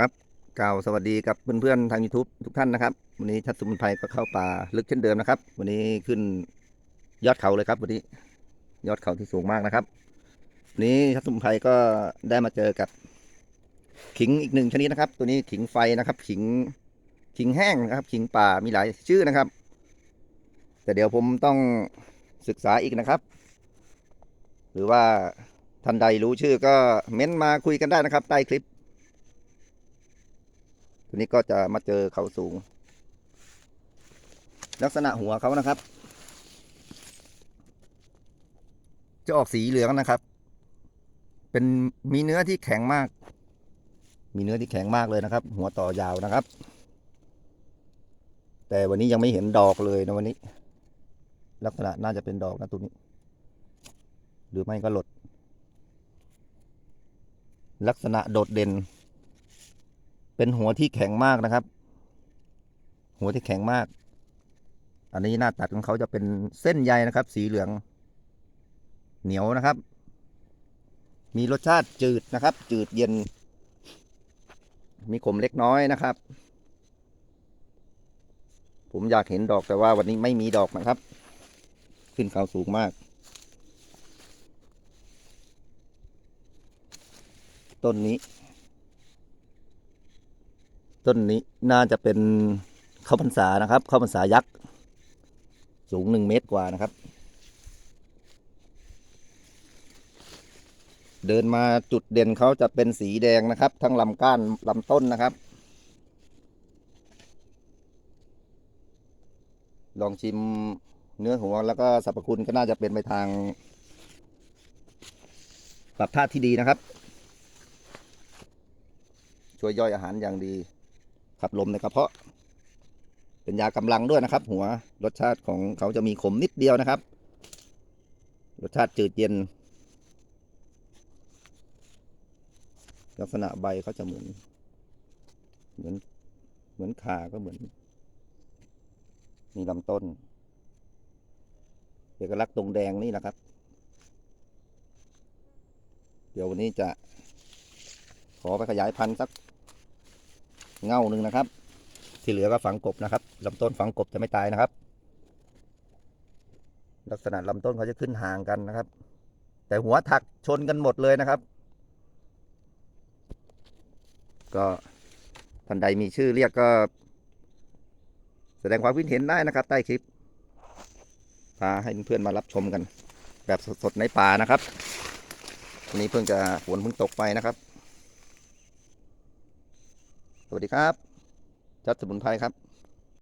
ครับกล่าวสวัสดีกับเพื่อนๆทาง YouTube ทุกท่านนะครับ วันนี้ชัดสมุนไพรก็เข้าป่าลึกเช่นเดิมนะครับ วันนี้ขึ้นยอดเขาเลยครับวันนี้ยอดเขาที่สูงมากนะครับวันนี้ชัดสมุนไพรก็ได้มาเจอกับ ขิงอีกหนึ่งชนิดนะครับ ตัวนี้ขิงไฟนะครับ ขิงขิงแห้งนะครับ ขิงป่ามีหลายชื่อนะครับ แต่เดี๋ยวผมต้องศึกษาอีกนะครับ หรือว่าท่านใดรู้ชื่อก็เม้นมาคุยกันได้นะครับใต้คลิป ทีนี้ก็จะมาเจอเขาสูง ลักษณะหัวเขานะครับ จะออกสีเหลืองนะครับ เป็นมีเนื้อที่แข็งมาก มีเนื้อที่แข็งมากเลยนะครับ หัวต่อยาวนะครับ แต่วันนี้ยังไม่เห็นดอกเลยนะวันนี้ ลักษณะน่าจะเป็นดอกนะตัวนี้ หรือไม่ก็หลดลักษณะโดดเด่น เป็นหัวที่แข็งมากนะครับ หัวที่แข็งมาก อันนี้หน้าตัดของเขาจะเป็นเส้นใยนะครับ สีเหลือง เหนียวนะครับ มีรสชาติจืดนะครับ จืดเย็น มีขมเล็กน้อยนะครับ ผมอยากเห็นดอกแต่ว่าวันนี้ไม่มีดอกนะครับ ขึ้นเขาสูงมาก ต้นนี้ ต้นนี้น่าจะเป็นข้าวพรรษานะครับข้าวพรรษายักษ์สูงหนึ่งเมตรกว่านะครับ เดินมาจุดเด่นเขาจะเป็นสีแดงนะครับ ทั้งลำก้านลำต้นนะครับ ลองชิมเนื้อหัวแล้วก็สรรพคุณก็น่าจะเป็นไปทาง ปรับธาตุที่ดีนะครับ ช่วยย่อยอาหารอย่างดี ขับลมในกระเพาะ เป็นยากำลังด้วยนะครับ หัวรสชาติของเขาจะมีขมนิดเดียวนะครับ รสชาติจืดเย็น ลักษณะใบเขาจะเหมือน เหมือนเหมือนขาก็เหมือน มีลำต้น เอกลักษณ์ตรงแดงนี่นะครับ เดี๋ยววันนี้จะขอไปขยายพันธุ์สัก เง่าหนึ่งนะครับ ที่เหลือก็ฝังกบนะครับลำต้นฝังกบจะไม่ตายนะครับ ลักษณะลำต้นเขาจะขึ้นห่างกันนะครับ แต่หัวถักชนกันหมดเลยนะครับ ก็ท่านใดมีชื่อเรียกก็ แสดงความคิดเห็นได้นะครับ ใต้คลิปพาให้เพื่อนมารับชมกัน แบบสดๆในป่านะครับวันนี้เพิ่งจะฝนเพิ่งตกไปนะครับ วัสดีครับ จัดสมุนไพรครับ